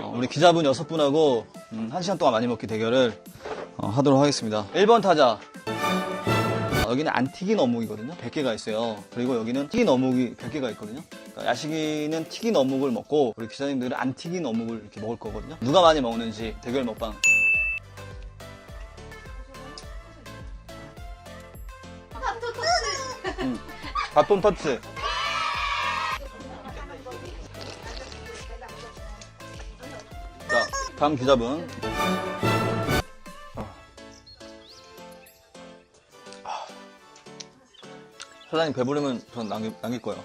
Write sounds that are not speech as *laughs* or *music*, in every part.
어, 우리 기자분 여섯 분하고 음, 한 시간 동안 많이 먹기 대결을 어, 하도록 하겠습니다. 1번 타자. 어, 여기는 안 튀긴 어묵이거든요. 100개가 있어요. 그리고 여기는 튀긴 어묵이 100개가 있거든요. 그러니까 야식이는 튀긴 어묵을 먹고 우리 기자님들은 안 튀긴 어묵을 이렇게 먹을 거거든요. 누가 많이 먹는지 대결 먹방. 바쁜 터치. 자, 다음 기자분. 아. 사장님 배부르면 전 남길, 남길 거예요.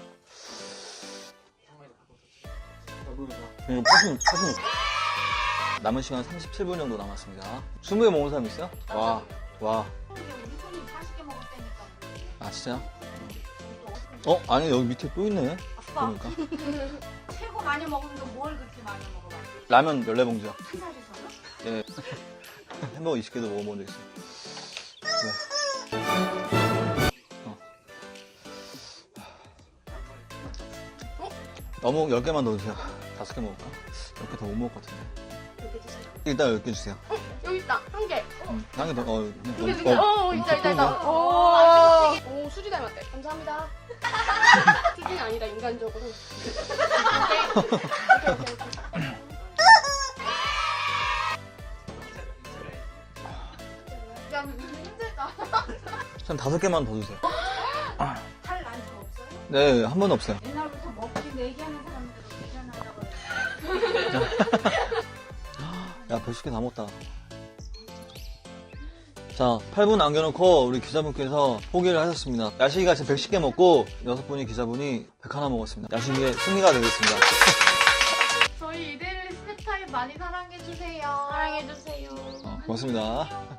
이거 퍼진, 퍼진. 남은 시간 37분 정도 남았습니다. 20개 먹은 사람 있어요? 와, 와. 우리 손님 40개 먹을 테니까. 아, 진짜요? 어? 아니, 여기 밑에 또 있네. 아빠, 그러니까. *laughs* 최고 많이 거뭘 그렇게 많이 먹어봐? 라면 14봉지요. 한 살에서요? 예. *laughs* 햄버거 20개도 먹어본 적 있어요. 네. 어. 어묵 10개만 넣어주세요. 5개 먹을까? 10개 더 못 먹을 것 같은데. 일단 10개 주세요. 여기 있다 한 개. 한 개 더, 어, 그냥 진짜 어, 어, 있다 있다 있다. 어, 오, 야, 근데 힘들다. 한 5개만 더 주세요. 없어요? 네, 한 번도 없어요. 옛날부터 먹기 내기하는 사람들은 해. 야, 110개 다 먹다. 자, 8분 남겨놓고 우리 기자분께서 포기를 하셨습니다. 야식이가 지금 110개 먹고 6분이 기자분이 101 먹었습니다. 야식이의 승리가 되겠습니다. *laughs* 저희 이대리 스냅타임 많이 사랑해주세요. 사랑해주세요. 어, 고맙습니다. *laughs* *laughs*